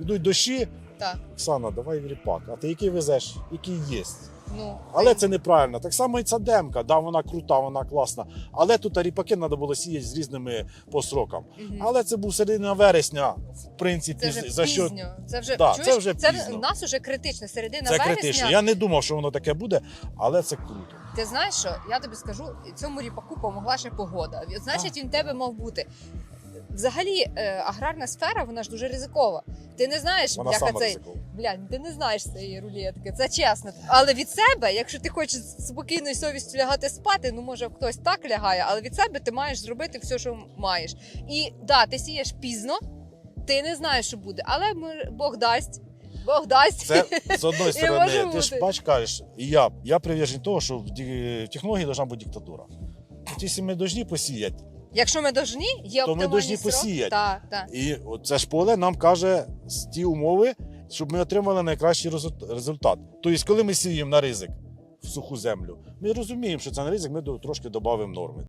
йдуть дощі. Так. Оксана, давай ріпак. А ти який везеш? Який є. Ну, Але це неправильно. Так само і ця демка, да, вона крута, вона класна. Але тут ріпаки треба було сіяти з різними по срокам. Мгм. Але це був середина вересня, в принципі, Це вже за що пізньо. Це вже, Да, чуєш? це вже це пізно. у нас вже критично. Середина це вересня. критично. Я не думав, що воно таке буде, але це круто. Ти знаєш що? Я тобі скажу, цьому ріпаку помогла ще погода. Значить, він в тебе мав бути. Взагалі, е, аграрна сфера, вона ж дуже ризикова. Ти не знаєш, Вона бляха, сама цей ризикова. Блядь, ти не знаєш цієї рулетки, це чесно. Але від себе, якщо ти хочеш спокійною совістю лягати спати, ну може хтось так лягає, але від себе ти маєш зробити все, що маєш. І да, ти сієш пізно, ти не знаєш, що буде, але ми, Бог дасть. Бог дасть. Це з одної сторони, ти ж бути. бач, кажеш, і я, я привержен того, що в, ді- в технології повинна бути диктатура. Ті, якщо ми повинні посіяти, Якщо ми должні, є То ми должні посіяти. Так, так. І це ж поле нам каже з ті умови, щоб ми отримали найкращий результат. Тобто, коли ми сіємо на ризик в суху землю, ми розуміємо, що це на ризик, ми трошки додаємо норми.